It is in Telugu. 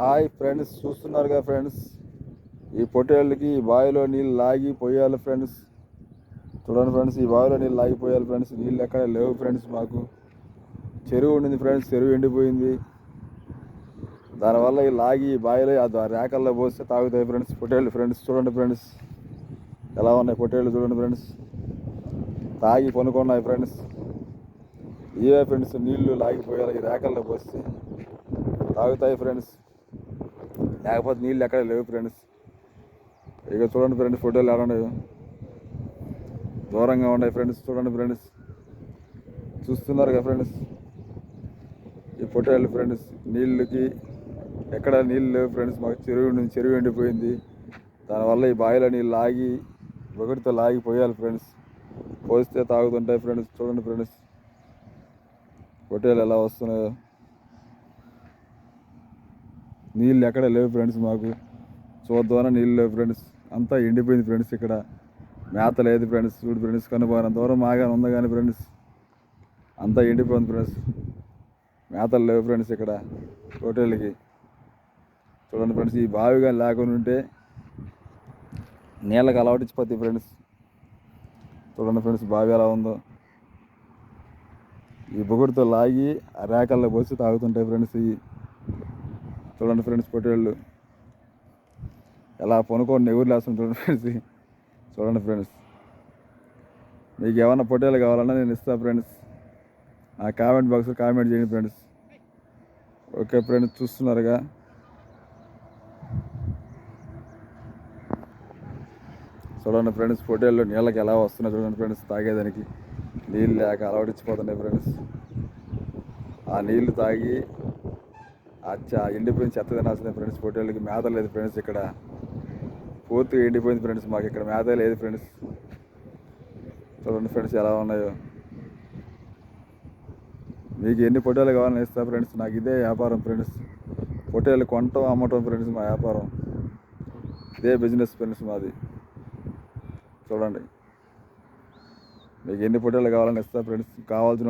హాయ్ ఫ్రెండ్స్ చూస్తున్నారుగా ఫ్రెండ్స్? ఈ పొట్టేళ్ళకి ఈ బావిలో నీళ్ళు లాగి పోయాలి ఫ్రెండ్స్. చూడండి ఫ్రెండ్స్ ఈ బావిలో నీళ్ళు లాగిపోయాలి ఫ్రెండ్స్. నీళ్ళు ఎక్కడ లేవు ఫ్రెండ్స్ మాకు. చెరువు ఉండింది ఫ్రెండ్స్ చెరువు ఎండిపోయింది. దానివల్ల ఈ లాగి ఈ బావిలో ఆ రేకల్లో పోస్తే తాగుతాయి ఫ్రెండ్స్ పొట్టేళ్ళు ఫ్రెండ్స్. చూడండి ఫ్రెండ్స్ ఎలా ఉన్నాయి పొట్టేళ్ళు చూడండి ఫ్రెండ్స్. తాగి పనుకున్నాయి ఫ్రెండ్స్. ఇవే ఫ్రెండ్స్ నీళ్ళు లాగిపోయాలి ఈ రేకల్లో పోస్తే. తాగుతాయి ఫ్రెండ్స్. లేకపోతే నీళ్ళు ఎక్కడ లేవు ఫ్రెండ్స్ ఇక చూడండి ఫ్రెండ్స్ ఫోటోలు ఎలా ఉన్నాయో. దూరంగా ఉన్నాయి ఫ్రెండ్స్ చూడండి ఫ్రెండ్స్ చూస్తున్నారు కదా ఫ్రెండ్స్ ఈ ఫోటోలు ఫ్రెండ్స్ నీళ్ళకి ఎక్కడ నీళ్ళు లేవు ఫ్రెండ్స్ మాకు చెరువు చెరువు ఎండిపోయింది. దానివల్ల ఈ బావిలో నీళ్ళు లాగి ఒకటితో లాగి పోయాలి ఫ్రెండ్స్ పోస్తే తాగుతుంటాయి ఫ్రెండ్స్ చూడండి ఫ్రెండ్స్ ఫోటోలు ఎలా వస్తున్నాయో. నీళ్ళు ఎక్కడ లేవు ఫ్రెండ్స్ మాకు. చూద్దామని నీళ్ళు లేవు ఫ్రెండ్స్. అంతా ఎండిపోయింది ఫ్రెండ్స్ ఇక్కడ. మేత లేదు ఫ్రెండ్స్. చూడు ఫ్రెండ్స్ కనుపోయినంత దూరం మాగానే ఉంది కానీ ఫ్రెండ్స్. అంతా ఎండిపోయింది ఫ్రెండ్స్. మేతలు లేవు ఫ్రెండ్స్ ఇక్కడ హోటల్కి. చూడండి ఫ్రెండ్స్ ఈ బావి కానీ లేకుండా ఉంటే నీళ్ళకి అలవాటించిపోతాయి ఫ్రెండ్స్. చూడండి ఫ్రెండ్స్ బావి ఎలా ఉందో. ఈ బొగుడుతో లాగి ఆ రేకల్లో పోసి తాగుతుంటాయి ఫ్రెండ్స్ ఈ చూడండి ఫ్రెండ్స్ పొట్టేళ్ళు. ఎలా పనుకోండి ఎవరు లేస్తుంది చూడండి ఫ్రెండ్స్. చూడండి ఫ్రెండ్స్. మీకు ఏమైనా పొట్టేలు కావాలన్నా నేను ఇస్తాను ఫ్రెండ్స్. ఆ కామెంట్ బాక్స్లో కామెంట్ చేయండి ఫ్రెండ్స్. ఓకే ఫ్రెండ్స్ చూస్తున్నారుగా. చూడండి ఫ్రెండ్స్ పొట్టేళ్ళు నీళ్ళకి ఎలా వస్తున్నాయి చూడండి ఫ్రెండ్స్ తాగేదానికి. నీళ్ళు లేక అలవాటిచ్చిపోతున్నాయి ఫ్రెండ్స్. ఆ నీళ్ళు తాగి అచ్చా ఎండిపోయిన చెత్త తినాల్సిందే ఫ్రెండ్స్ పొట్టేళ్ళకి మేత లేదు ఫ్రెండ్స్ ఇక్కడ. పూర్తిగా ఎండిపోయింది ఫ్రెండ్స్ మాకు ఇక్కడ మేత లేదు ఫ్రెండ్స్ చూడండి ఫ్రెండ్స్ ఎలా ఉన్నాయో. మీకు ఎన్ని పొట్టేలు కావాలని ఇస్తా ఫ్రెండ్స్ నాకు ఇదే వ్యాపారం ఫ్రెండ్స్ పొట్టేలు కొనటం అమ్మటం ఫ్రెండ్స్ మా వ్యాపారం. ఇదే బిజినెస్ ఫ్రెండ్స్ మాది. చూడండి. మీకు ఎన్ని పొట్టేలు కావాలని ఇస్తా ఫ్రెండ్స్ కావాల్సిన